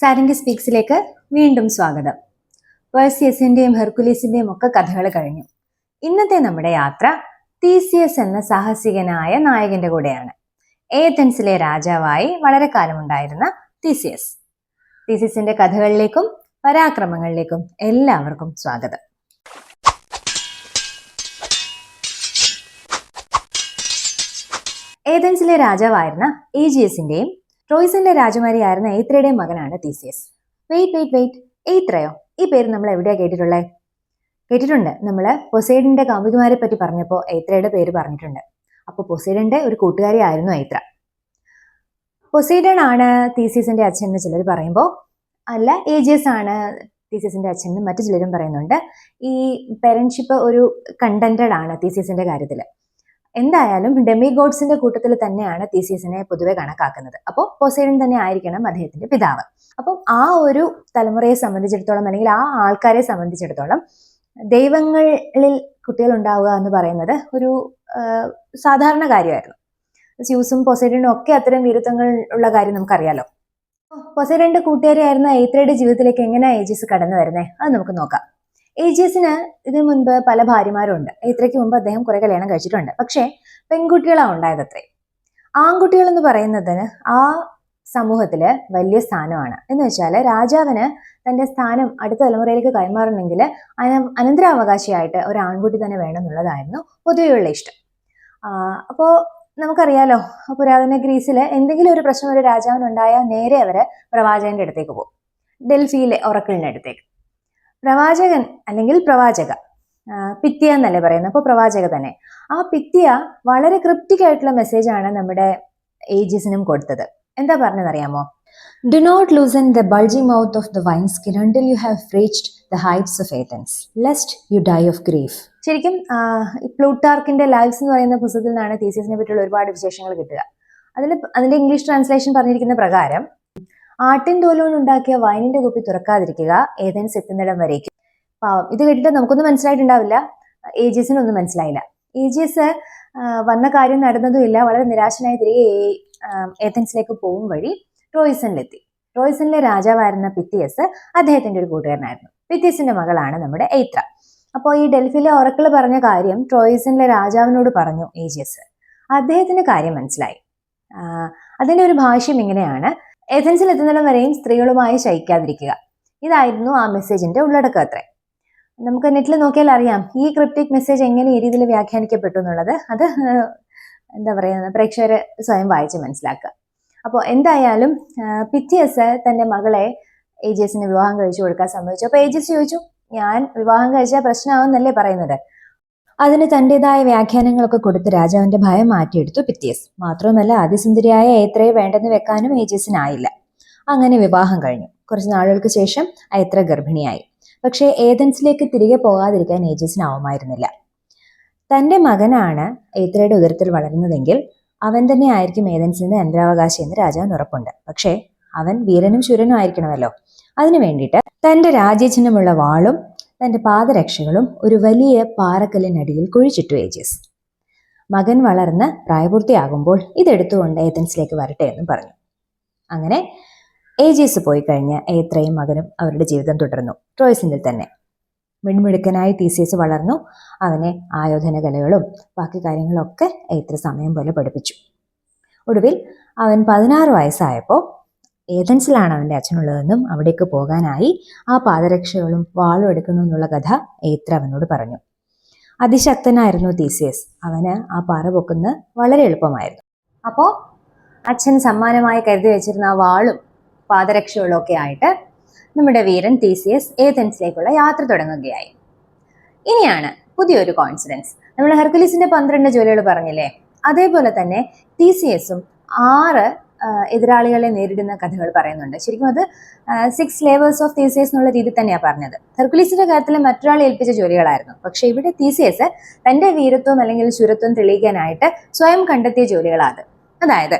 സാരംഗി സ്പീക്സിലേക്ക് വീണ്ടും സ്വാഗതം. പേഴ്സിയസിന്റെയും ഹെർക്കുലീസിന്റെയും ഒക്കെ കഥകൾ കഴിഞ്ഞു. ഇന്നത്തെ നമ്മുടെ യാത്ര തീസിയസ് എന്ന സാഹസികനായ നായകന്റെ കൂടെയാണ്. ഏതൻസിലെ രാജാവായി വളരെ കാലമുണ്ടായിരുന്ന തീസിയസ്. തീസിയസിന്റെ കഥകളിലേക്കും പരാക്രമങ്ങളിലേക്കും എല്ലാവർക്കും സ്വാഗതം. ഏതൻസിലെ രാജാവായിരുന്ന ഏജിയസിന്റെയും ട്രോയ്സിന്റെ രാജകുമാരിയായിരുന്ന ഏത്രയുടെ മകനാണ് തീസിയസ്? വെയിറ്റ് വെയിറ്റ് വെയിറ്റ് എയ്ത്രയോ ഈ പേര് നമ്മൾ എവിടെയാ കേട്ടിട്ടുള്ളത് കേട്ടിട്ടുണ്ട്. നമ്മൾ പൊസൈഡിന്റെ കാമുകിമാരെ പറ്റി പറഞ്ഞപ്പോൾ എയ്ത്രയുടെ പേര് പറഞ്ഞിട്ടുണ്ട്. അപ്പോൾ പൊസൈഡന്റെ ഒരു കൂട്ടുകാരിയായിരുന്നു എയ്ത്ര പൊസൈഡൺ ആണ് തീസിയസിന്റെ അച്ഛൻ എന്ന് ചിലർ പറയുമ്പോൾ അല്ല ഏജിയസ് ആണ് തീസിയസിന്റെ അച്ഛൻ എന്ന് മറ്റു ചിലരും പറയുന്നുണ്ട്. ഈ പേരൻഷിപ്പ് ഒരു കണ്ടന്റഡ് ആണ് തീസിയസിന്റെ കാര്യത്തിൽ എന്തായാലും ഡെമി ഗോഡ്സിന്റെ കൂട്ടത്തിൽ തന്നെയാണ് തീസിയസിനെ പൊതുവെ കണക്കാക്കുന്നത്. അപ്പോൾ പൊസൈഡൻ തന്നെ ആയിരിക്കണം അദ്ദേഹത്തിന്റെ പിതാവ്. അപ്പം ആ ഒരു തലമുറയെ സംബന്ധിച്ചിടത്തോളം അല്ലെങ്കിൽ ആ ആൾക്കാരെ സംബന്ധിച്ചിടത്തോളം ദൈവങ്ങളിൽ കുട്ടികൾ ഉണ്ടാവുക എന്ന് പറയുന്നത് ഒരു സാധാരണ കാര്യമായിരുന്നു. സ്യൂസും പൊസൈഡനും ഒക്കെ അത്തരം വിരുദ്ധങ്ങൾ ഉള്ള കാര്യം നമുക്കറിയാലോ. പൊസൈഡന്റെ കൂട്ടുകാരിയായിരുന്ന എയ്ത്രയുടെ ജീവിതത്തിലേക്ക് എങ്ങനെ ഏജീസ് കടന്നു വരുന്നത് അത് നമുക്ക് നോക്കാം. ഏജിയസിന് ഇതിനു മുൻപ് പല ഭാര്യമാരുണ്ട്. ഇത്രയ്ക്ക് മുമ്പ് അദ്ദേഹം കുറെ കല്യാണം കഴിച്ചിട്ടുണ്ട്. പക്ഷേ പെൺകുട്ടികളാണ് ഉണ്ടായത് അത്രേ ആൺകുട്ടികൾ എന്ന് പറയുന്നതിന് ആ സമൂഹത്തിൽ വലിയ സ്ഥാനമാണ്. എന്ന് വെച്ചാൽ രാജാവിന് തന്റെ സ്ഥാനം അടുത്ത തലമുറയിലേക്ക് കൈമാറണമെങ്കിൽ അന- അനന്തരാവകാശിയായിട്ട് ഒരു ആൺകുട്ടി തന്നെ വേണം എന്നുള്ളതായിരുന്നു പൊതുവെയുള്ള ഇഷ്ടം. അപ്പോൾ നമുക്കറിയാലോ പുരാതന ഗ്രീസിൽ എന്തെങ്കിലും ഒരു പ്രശ്നം ഒരു രാജാവിനുണ്ടായാൽ നേരെ അവർ പ്രവാചകന്റെ അടുത്തേക്ക് പോകും. ഡൽഹിയിലെ ഒറക്കിളിന്റെ അടുത്തേക്ക്. പ്രവാചകൻ അല്ലെങ്കിൽ പ്രവാചക. പിത്തിയ എന്നല്ലേ പറയുന്നത്. അപ്പോൾ പ്രവാചക തന്നെ. ആ പിത്തിയ വളരെ ക്രിപ്റ്റിക് ആയിട്ടുള്ള മെസ്സേജാണ് നമ്മുടെ ഏജസിനും കൊടുത്തത്. എന്താ പറഞ്ഞതറിയാമോ do not loosen the bulgy mouth of the wine skin until you have reached the heights of Athens lest you die of grief ശരിക്കും പ്ലൂട്ടാർക്കിന്റെ ലൈഫ്സ് എന്ന് പറയുന്ന പുസ്തകത്തിൽ നിന്നാണ് തീസിയസിനെ പറ്റിയുള്ള ഒരുപാട് വിശേഷങ്ങൾ കിട്ടുക. അതിൽ അതിന്റെ ഇംഗ്ലീഷ് ട്രാൻസ്ലേഷൻ പറഞ്ഞിരിക്കുന്ന പ്രകാരം ആട്ടിൻ ഉണ്ടാക്കിയ വൈനിന്റെ കുപ്പി തുറക്കാതിരിക്കുക ഏതൻസ് എത്തുന്നിടം വരേക്കും. പാവം. ഇത് കേട്ടിട്ട് നമുക്കൊന്നും മനസ്സിലായിട്ടുണ്ടാവില്ല. ഏജിയസിനൊന്നും മനസ്സിലായില്ല. ഏജിയസ് എസ് വന്ന കാര്യം നടന്നതുമില്ല. വളരെ നിരാശനായി തിരികെ ഏതൻസിലേക്ക് പോകും വഴി ട്രോയിസണിലെത്തി. ട്രോയിസണിലെ രാജാവായിരുന്ന പിത്തിയസ് അദ്ദേഹത്തിന്റെ ഒരു കൂട്ടുകാരനായിരുന്നു. പിത്തിയസിന്റെ മകളാണ് നമ്മുടെ എയ്ത്ര. അപ്പോൾ ഈ ഡൽഹിയിലെ ഒറക്കിൾ പറഞ്ഞ കാര്യം ട്രോയിസണിലെ രാജാവിനോട് പറഞ്ഞു ഏജിയസ് അദ്ദേഹത്തിന്റെ കാര്യം മനസ്സിലായി. അതിന്റെ ഒരു ഭാഷ്യം ഇങ്ങനെയാണ്. ഏഥൻസിൽ എത്തുന്നിടം വരെയും സ്ത്രീകളുമായി ശയിക്കാതിരിക്കുക. ഇതായിരുന്നു ആ മെസ്സേജിന്റെ ഉള്ളടക്കം അത്രേ. നമുക്ക് നെറ്റിൽ നോക്കിയാൽ അറിയാം ഈ ക്രിപ്റ്റിക് മെസ്സേജ് എങ്ങനെ ഈ രീതിയിൽ വ്യാഖ്യാനിക്കപ്പെട്ടു എന്നുള്ളത്. അത് എന്താ പറയുക പ്രേക്ഷകരെ സ്വയം വായിച്ച് മനസ്സിലാക്കുക. അപ്പോൾ എന്തായാലും പിറ്റിയസ് തന്റെ മകളെ ഏജിയസിന് വിവാഹം കഴിച്ചു കൊടുക്കാൻ സമ്മതിച്ചു. അപ്പോൾ ഏജിയസ് ചോദിച്ചു ഞാൻ വിവാഹം കഴിച്ചാൽ പ്രശ്നമാവുന്നല്ലേ പറയുന്നത്? അതിന് തന്റേതായ വ്യാഖ്യാനങ്ങളൊക്കെ കൊടുത്ത് രാജാവിന്റെ ഭയം മാറ്റിയെടുത്തു പിത്തിയസ് മാത്രവുമല്ല അതിസുന്ദരിയായ ഏത്രയെ വേണ്ടെന്ന് വെക്കാനും ഏജസിനായില്ല. അങ്ങനെ വിവാഹം കഴിഞ്ഞു. കുറച്ച് നാളുകൾക്ക് ശേഷം ഐത്ര ഗർഭിണിയായി. പക്ഷേ ഏതൻസിലേക്ക് തിരികെ പോകാതിരിക്കാൻ ഏജസിനാവുമായിരുന്നില്ല തന്റെ മകനാണ് ഏത്രയുടെ ഉദരത്തിൽ വളരുന്നതെങ്കിൽ അവൻ തന്നെ ആയിരിക്കും ഏതൻസിന്റെ അന്തരാവകാശി എന്ന് രാജാവിന് ഉറപ്പുണ്ട്. പക്ഷേ അവൻ വീരനും ശൂരനും ആയിരിക്കണമല്ലോ. അതിനു വേണ്ടിയിട്ട് തന്റെ രാജ്യചിഹ്നമുള്ള വാളും തന്റെ പാദരക്ഷകളും ഒരു വലിയ പാറക്കല്ലിനടിയിൽ കുഴിച്ചിട്ടു ഏജസ്. മകൻ വളർന്ന് പ്രായപൂർത്തിയാകുമ്പോൾ ഇതെടുത്തുകൊണ്ട് ഏതൻസിലേക്ക് വരട്ടെ എന്നും പറഞ്ഞു. അങ്ങനെ ഏജീസ് പോയി കഴിഞ്ഞ് ഏത്രയും മകനും അവരുടെ ജീവിതം തുടർന്നു. ട്രോയ്സിനിൽ തന്നെ. മിൺമിടുക്കനായി തീസിയസ് വളർന്നു. അവനെ ആയോധന കലകളും ബാക്കി കാര്യങ്ങളൊക്കെ ഏത്ര സമയം പോലെ പഠിപ്പിച്ചു. ഒടുവിൽ അവൻ പതിനാറ് വയസ്സായപ്പോൾ ഏതൻസിലാണ് അവന്റെ അച്ഛനുള്ളതെന്നും അവിടേക്ക് പോകാനായി ആ പാദരക്ഷകളും വാളും എടുക്കുന്നു എടുക്കണമെന്നുള്ള കഥ ഏത്ര അവനോട് പറഞ്ഞു. അതിശക്തനായിരുന്നു തീസിയസ്. അവന് ആ പാറ പൊക്കുന്ന വളരെ എളുപ്പമായിരുന്നു. അപ്പോൾ അച്ഛൻ സമ്മാനമായി കരുതി വെച്ചിരുന്ന ആ വാളും പാദരക്ഷകളും ഒക്കെ ആയിട്ട് നമ്മുടെ വീരൻ തീസിയസ് ഏതൻസിലേക്കുള്ള യാത്ര തുടങ്ങുകയായി. ഇനിയാണ് പുതിയൊരു കോൺഫിഡൻസ് നമ്മൾ ഹെർക്കുലീസിന്റെ പന്ത്രണ്ട് ജോലികൾ പറഞ്ഞില്ലേ? അതേപോലെ തന്നെ തീസിയസും ആറ് ആ, എതിരാളികളെ നേരിടുന്ന കഥകൾ പറയുന്നുണ്ട്. ശരിക്കും അത് സിക്സ് ലേവേഴ്സ് ഓഫ് തീസിയസ് എന്നുള്ള രീതിയിൽ തന്നെയാണ് പറഞ്ഞത്. ഹെർക്കുലീസിന്റെ കാര്യത്തിൽ മറ്റൊരാളെ ഏൽപ്പിച്ച ജോലികളായിരുന്നു. പക്ഷെ ഇവിടെ തീസിയസ് തന്റെ വീരത്വം അല്ലെങ്കിൽ ശുരത്വം തെളിയിക്കാനായിട്ട് സ്വയം കണ്ടെത്തിയ ജോലികളാണ്. അതായത്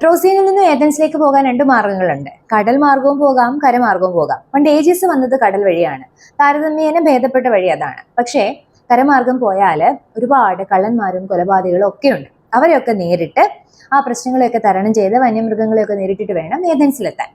ട്രോസിയനിൽ നിന്ന് ഏതൻസിലേക്ക് പോകാൻ രണ്ട് മാർഗങ്ങളുണ്ട്. കടൽ മാർഗവും പോകാം കരമാർഗവും പോകാം. പണ്ട് ഏജീസ് വന്നത് കടൽ വഴിയാണ്. താരതമ്യേന ഭേദപ്പെട്ട വഴി അതാണ്. പക്ഷേ കരമാർഗം പോയാൽ ഒരുപാട് കള്ളന്മാരും കൊലപാതകളും ഒക്കെ ഉണ്ട് അവരെയൊക്കെ നേരിട്ട് ആ പ്രശ്നങ്ങളെയൊക്കെ തരണം ചെയ്ത് വന്യമൃഗങ്ങളെയൊക്കെ നേരിട്ടിട്ട് വേണം ഏതൻസിലെത്താൻ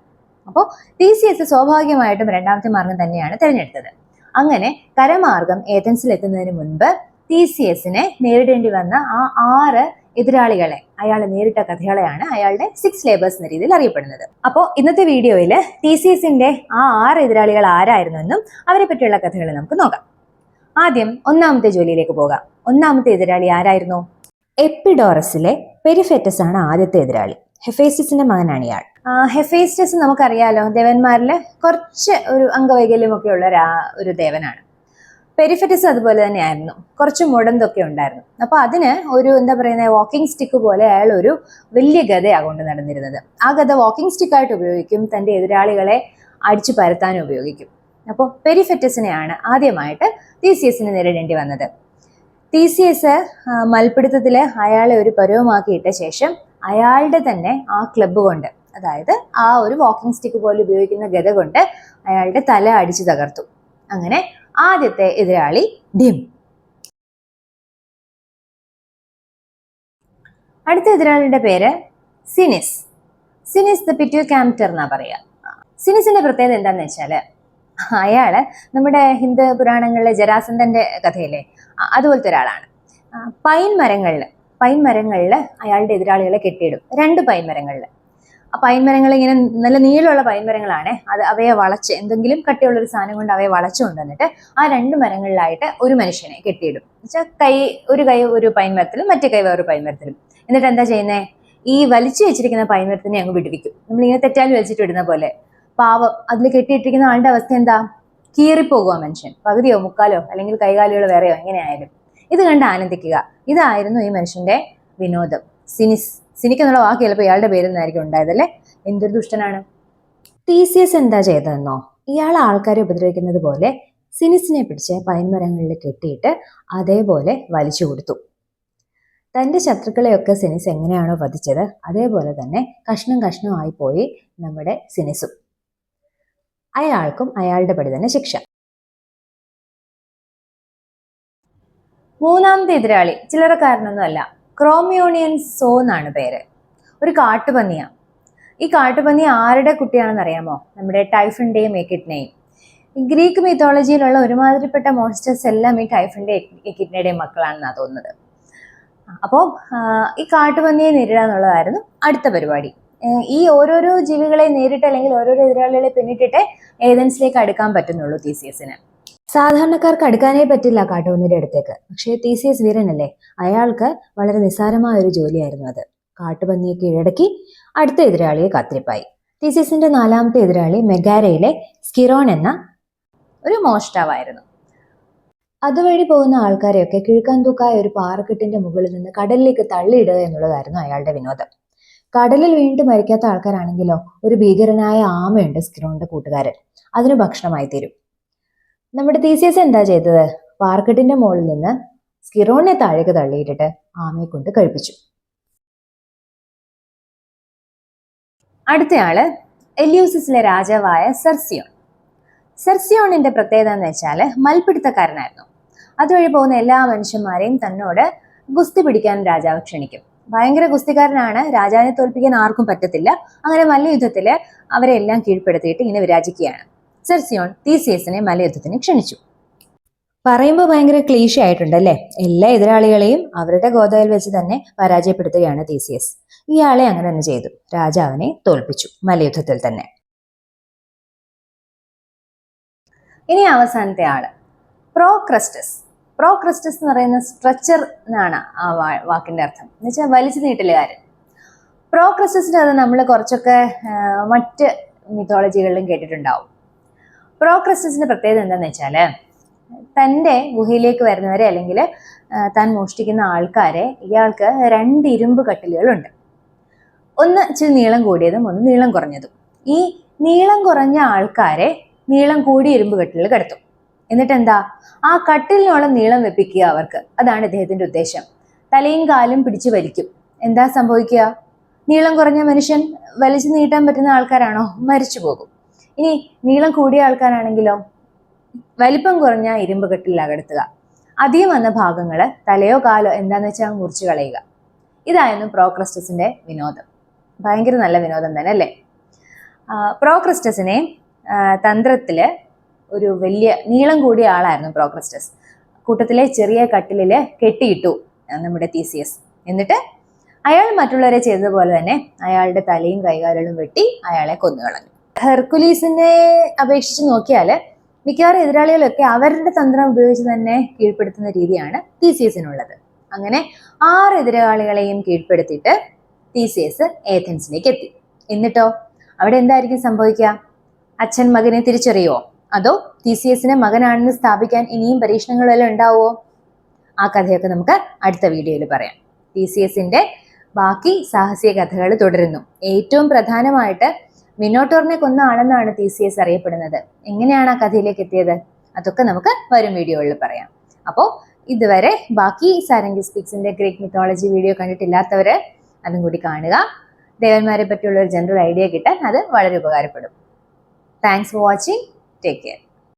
അപ്പോൾ ടി സി എസ് സ്വാഭാവികമായിട്ടും രണ്ടാമത്തെ മാർഗം തന്നെയാണ് തിരഞ്ഞെടുത്തത്. അങ്ങനെ കരമാർഗം ഏതൻസിലെത്തുന്നതിന് മുൻപ് ടി സി എസിനെ നേരിടേണ്ടി വന്ന ആ ആറ് എതിരാളികളെ അയാൾ നേരിട്ട കഥകളെയാണ് അയാളുടെ സിക്സ് ലേബേഴ്സ് എന്ന രീതിയിൽ അറിയപ്പെടുന്നത്. അപ്പോൾ ഇന്നത്തെ വീഡിയോയിൽ ടി സി എസിന്റെ ആ ആറ് എതിരാളികൾ ആരായിരുന്നെന്നും അവരെ പറ്റിയുള്ള കഥകൾ നമുക്ക് നോക്കാം. ആദ്യം ഒന്നാമത്തെ ജോലിയിലേക്ക് പോകാം. ഒന്നാമത്തെ എതിരാളി ആരായിരുന്നു? എപ്പിഡോറസിലെ പെരിഫെറ്റസ് ആണ് ആദ്യത്തെ എതിരാളി. ഹെഫേസ്റ്റസിന്റെ മകനാണ് ഇയാൾ. ഹെഫേസ്റ്റസ് നമുക്കറിയാലോ ദേവന്മാരിൽ കുറച്ച് ഒരു അംഗവൈകല്യമൊക്കെ ഉള്ള ഒരാ- ദേവനാണ്. പെരിഫെറ്റസ് അതുപോലെ തന്നെയായിരുന്നു. കുറച്ച് മുടന്തൊക്കെ ഉണ്ടായിരുന്നു. അപ്പൊ അതിന് ഒരു എന്താ പറയുന്ന വാക്കിംഗ് സ്റ്റിക്ക് പോലെ അയാൾ ഒരു വലിയ ഗതയാണ് കൊണ്ട് നടന്നിരുന്നത്. ആ ഗത വാക്കിംഗ് സ്റ്റിക്കായിട്ട് ഉപയോഗിക്കും തന്റെ എതിരാളികളെ അടിച്ചു പരത്താനും ഉപയോഗിക്കും. അപ്പോൾ പെരിഫെറ്റസിനെയാണ് ആദ്യമായിട്ട് എസിന് നേരിടേണ്ടി വന്നത്. ടി സി എസ് മൽപ്പിടുത്തത്തിൽ അയാളെ ഒരു പരുവമാക്കിയിട്ട ശേഷം അയാളുടെ തന്നെ ആ ക്ലബ്ബ് കൊണ്ട് അതായത് ആ ഒരു വാക്കിംഗ് സ്റ്റിക്ക് പോലെ ഉപയോഗിക്കുന്ന ഗത കൊണ്ട് അയാളുടെ തല അടിച്ചു തകർത്തു. അങ്ങനെ ആദ്യത്തെ എതിരാളി ഡിം. അടുത്ത എതിരാളിയുടെ പേര് സിനിസ്. സിനിസ് ദ പിറ്റ്യൂ ക്യാമ്പ്റ്റർ എന്നാ പറയുക. സിനിസിന്റെ പ്രത്യേകത എന്താന്ന് വെച്ചാൽ അയാൾ നമ്മുടെ ഹിന്ദു പുരാണങ്ങളിലെ ജരാസന്ധന്റെ കഥയിലെ അതുപോലത്തെ ഒരാളാണ്. പൈൻ മരങ്ങളിൽ പൈൻ മരങ്ങളിൽ അയാളുടെ എതിരാളികളെ കെട്ടിയിടും. രണ്ട് പൈൻ മരങ്ങളിൽ ആ പൈൻ മരങ്ങൾ ഇങ്ങനെ നല്ല നീളമുള്ള പൈൻ മരങ്ങളാണ്. അത് അവയെ വളച്ച് എന്തെങ്കിലും കട്ടിയുള്ള ഒരു സാധനം കൊണ്ട് അവയെ വളച്ചു കൊണ്ടുവന്നിട്ട് ആ രണ്ട് മരങ്ങളിലായിട്ട് ഒരു മനുഷ്യനെ കെട്ടിയിടും. എന്നുവെച്ചാൽ കൈ ഒരു കൈ ഒരു പൈൻ മരത്തിലും മറ്റേ കൈ വേറൊരു പൈൻ മരത്തിലും. എന്നിട്ട് എന്താ ചെയ്യുന്നത് ഈ വലിച്ചു വെച്ചിരിക്കുന്ന പൈൻ മരത്തിനെ അങ്ങ് വിടുവിക്കും. നമ്മളിങ്ങനെ തെറ്റാൽ വലിച്ചിട്ട് ഇടുന്ന പോലെ. പാവം. അതിൽ കെട്ടിയിട്ടിരിക്കുന്ന ആളുടെ അവസ്ഥ എന്താ? കീറിപ്പോകുക മനുഷ്യൻ. പകുതിയോ മുക്കാലോ അല്ലെങ്കിൽ കൈകാലുകൾ വേറെയോ എങ്ങനെയായാലും. ഇത് കണ്ട് ആനന്ദിക്കുക. ഇതായിരുന്നു ഈ മനുഷ്യന്റെ വിനോദം. സിനിസ് സിനിക്ക് എന്നുള്ള വാക്ക് ചിലപ്പോൾ ഇയാളുടെ പേരിൽ നിന്നായിരിക്കും ഉണ്ടായതല്ലേ എന്തൊരു ദുഷ്ടനാണ്. ടി സി എസ് എന്താ ചെയ്തതെന്നോ? ഇയാൾ ആൾക്കാരെ ഉപദ്രവിക്കുന്നത് പോലെ സിനിസിനെ പിടിച്ച് പൈൻമരങ്ങളിൽ കെട്ടിയിട്ട് അതേപോലെ വലിച്ചു കൊടുത്തു. തന്റെ ശത്രുക്കളെയൊക്കെ സിനിസ് എങ്ങനെയാണോ വധിച്ചത് അതേപോലെ തന്നെ കഷ്ണം കഷ്ണമായി പോയി നമ്മുടെ സിനിസും. അയാൾക്കും അയാളുടെ പടി തന്നെ ശിക്ഷ. മൂന്നാമത്തെ എതിരാളി ചില്ലറക്കാരനൊന്നുമല്ല ക്രോമിയോണിയൻ സോ എന്നാണ് പേര്. ഒരു കാട്ടുപന്നിയാണ് ഈ കാട്ടുപന്നി ആരുടെ കുട്ടിയാണെന്ന് അറിയാമോ? നമ്മുടെ ടൈഫിന്റെയും എക്കിറ്റിനെയും ഗ്രീക്ക് മിത്തോളജിയിലുള്ള ഒരുമാതിരിപ്പെട്ട മോൺസ്റ്റേഴ്സ് എല്ലാം ഈ ടൈഫിന്റെ എക്കിഡ്നയുടെയും മക്കളാണെന്നാണ് തോന്നുന്നത്. അപ്പോൾ ഈ കാട്ടുപന്നിയെ നേരിടുക എന്നുള്ളതായിരുന്നു അടുത്ത പരിപാടി. ഈ ഓരോരോ ജീവികളെ നേരിട്ട് അല്ലെങ്കിൽ ഓരോരോ എതിരാളികളെ പിന്നിട്ടിട്ട് ഏതൻസിലേക്ക് അടുക്കാൻ പറ്റുന്നുള്ളൂ എസിന് സാധാരണക്കാർക്ക് അടുക്കാനേ പറ്റില്ല കാട്ടുപന്നിയുടെ അടുത്തേക്ക്. പക്ഷേ ടി സി എസ് വീരനല്ലേ? അയാൾക്ക് വളരെ നിസ്സാരമായ ഒരു ജോലിയായിരുന്നു അത്. കാട്ടുപന്നിയെ കീഴടക്കി അടുത്ത എതിരാളിയെ കാത്തിരിപ്പായി. എസിന്റെ നാലാമത്തെ എതിരാളി മെഗാരയിലെ സ്കിറോൺ എന്ന ഒരു മോഷ്ടാവായിരുന്നു. അതുവഴി പോകുന്ന ആൾക്കാരെയൊക്കെ കിഴുക്കാൻ തൂക്കായ ഒരു പാറക്കെട്ടിന്റെ മുകളിൽ നിന്ന് കടലിലേക്ക് തള്ളിയിടുക എന്നുള്ളതായിരുന്നു അയാളുടെ വിനോദം. കടലിൽ വീണ്ടും മരിക്കാത്ത ആൾക്കാരാണെങ്കിലോ ഒരു ഭീകരനായ ആമയുണ്ട് സ്ക്രോണിന്റെ കൂട്ടുകാരൻ. അതിന് ഭക്ഷണമായി തീരും. നമ്മുടെ തീസിയസ് എന്താ ചെയ്തത്? പാർക്കറ്റിന്റെ മുകളിൽ നിന്ന് സ്കിറോണിനെ താഴേക്ക് തള്ളിയിട്ടിട്ട് ആമയെ കൊണ്ട് കഴിപ്പിച്ചു. അടുത്തയാൾ എല്യൂസിസിലെ രാജാവായ സെർസിയോൺ. സെർസിയോണിന്റെ പ്രത്യേകത എന്ന് വെച്ചാൽ മൽപിടുത്തക്കാരനായിരുന്നു. അതുവഴി പോകുന്ന എല്ലാ മനുഷ്യന്മാരെയും തന്നോട് ഗുസ്തി പിടിക്കാൻ രാജാവ് ക്ഷണിക്കും. ഭയങ്കര ഗുസ്തിക്കാരനാണ്. രാജാവിനെ തോൽപ്പിക്കാൻ ആർക്കും പറ്റത്തില്ല. അങ്ങനെ മല്ലയുദ്ധത്തിൽ അവരെ എല്ലാം കീഴ്പ്പെടുത്തിയിട്ട് ഇങ്ങനെ വിരാജിക്കുകയാണ്. സെർസിയോൺ തീസിയസിനെ മലയുദ്ധത്തിന് ക്ഷണിച്ചു. പറയുമ്പോൾ ഭയങ്കര ക്ലീശ ആയിട്ടുണ്ടല്ലേ? എല്ലാ എതിരാളികളെയും അവരുടെ ഗോതയിൽ വെച്ച് തന്നെ പരാജയപ്പെടുത്തുകയാണ് തീസിയസ്. ഇയാളെ അങ്ങനെ തന്നെ ചെയ്തു. രാജാവിനെ തോൽപ്പിച്ചു മലയുദ്ധത്തിൽ തന്നെ. ഇനി അവസാനത്തെ ആൾ. പ്രോക്രസ്റ്റസ്. പ്രോക്രസ്റ്റസ് എന്ന് പറയുന്ന സ്ട്രെച്ചർ എന്നാണ് ആ വാക്കിന്റെ അർത്ഥം. എന്ന് വെച്ചാൽ വലിച്ചു നീട്ടലുകാരൻ പ്രോക്രസ്റ്റസിന്റെ അത് നമ്മൾ കുറച്ചൊക്കെ മറ്റ് മിത്തോളജികളിലും കേട്ടിട്ടുണ്ടാവും. പ്രോക്രിസ്റ്റസിന്റെ പ്രത്യേകത എന്താണെന്ന് വെച്ചാൽ തന്റെ ഗുഹയിലേക്ക് വരുന്നവരെ അല്ലെങ്കിൽ താൻ മോഷ്ടിക്കുന്ന ആൾക്കാരെ ഇയാൾക്ക് രണ്ട് ഇരുമ്പ് കട്ടിലുകളുണ്ട്. ഒന്ന് ഇച്ചിരി നീളം കൂടിയതും ഒന്ന് നീളം കുറഞ്ഞതും. ഈ നീളം കുറഞ്ഞ ആൾക്കാരെ നീളം കൂടിയ ഇരുമ്പ് കട്ടിലിൽ കിടത്തും. എന്നിട്ട് എന്താ ആ കട്ടിലിനോളം നീളം വെപ്പിക്കുക അവർക്ക്. അതാണ് ഇദ്ദേഹത്തിന്റെ ഉദ്ദേശം. തലയും കാലും പിടിച്ചു വലിക്കും. എന്താ സംഭവിക്കുക? നീളം കുറഞ്ഞ മനുഷ്യൻ വലിച്ചു നീട്ടാൻ പറ്റുന്ന ആൾക്കാരാണോ? മരിച്ചു പോകും. ഇനി നീളം കൂടിയ ആൾക്കാരാണെങ്കിലോ? വലിപ്പം കുറഞ്ഞ ഇരുമ്പ് കെട്ടിൽ അകടുത്തുക. അധികം വന്ന ഭാഗങ്ങൾ തലയോ കാലോ എന്താന്ന് വെച്ചാൽ മുറിച്ചു കളയുക. ഇതായിരുന്നു പ്രോക്രസ്റ്റസിന്റെ വിനോദം. ഭയങ്കര നല്ല വിനോദം തന്നെ അല്ലേ? പ്രോക്രസ്റ്റസിനെ തന്ത്രത്തിൽ ഒരു വലിയ നീളം കൂടിയ ആളായിരുന്നു പ്രോഗ്രസ്റ്റസ് കൂട്ടത്തിലെ ചെറിയ കട്ടിലിൽ കെട്ടിയിട്ടു നമ്മുടെ തീസിയസ്. എന്നിട്ട് അയാൾ മറ്റുള്ളവരെ ചെയ്തതുപോലെ തന്നെ അയാളുടെ തലയും കൈകാലുകളും വെട്ടി അയാളെ കൊന്നുകളഞ്ഞു ഹെർക്കുലീസിനെ അപേക്ഷിച്ച് നോക്കിയാൽ മിക്കവാറും എതിരാളികളൊക്കെ അവരുടെ തന്ത്രം ഉപയോഗിച്ച് തന്നെ കീഴ്പ്പെടുത്തുന്ന രീതിയാണ് തീസിയസിനുള്ളത്. അങ്ങനെ ആറ് എതിരാളികളെയും കീഴ്പ്പെടുത്തിയിട്ട് തീസിയസ് ഏഥൻസിലേക്ക് എത്തി. എന്നിട്ടോ? അവിടെ എന്തായിരിക്കും സംഭവിക്കുക? അച്ഛൻ മകനെ തിരിച്ചറിയുമോ അതോ തീസിയസിനെ മകനാണെന്ന് സ്ഥാപിക്കാൻ ഇനിയും പരീക്ഷണങ്ങളെല്ലാം ഉണ്ടാവുമോ ആ കഥയൊക്കെ നമുക്ക് അടുത്ത വീഡിയോയിൽ പറയാം. എസിന്റെ ബാക്കി സാഹസിക കഥകൾ തുടരുന്നു. ഏറ്റവും പ്രധാനമായിട്ട് മിനോട്ടോറിനെ കൊന്ന ആളെന്നാണ് എസ് അറിയപ്പെടുന്നത്. എങ്ങനെയാണ് ആ കഥയിലേക്ക് എത്തിയത്? അതൊക്കെ നമുക്ക് വരും വീഡിയോകളിൽ പറയാം. അപ്പോൾ ഇതുവരെ ബാക്കി സാരംഗി സ്പിക്സിന്റെ ഗ്രീക്ക് മിത്തോളജി വീഡിയോ കണ്ടിട്ടില്ലാത്തവര് അതും കൂടി കാണുക. ദേവന്മാരെ പറ്റിയുള്ള ഒരു ജനറൽ ഐഡിയ കിട്ടാൻ അത് വളരെ ഉപകാരപ്പെടും. Thanks for watching Take care.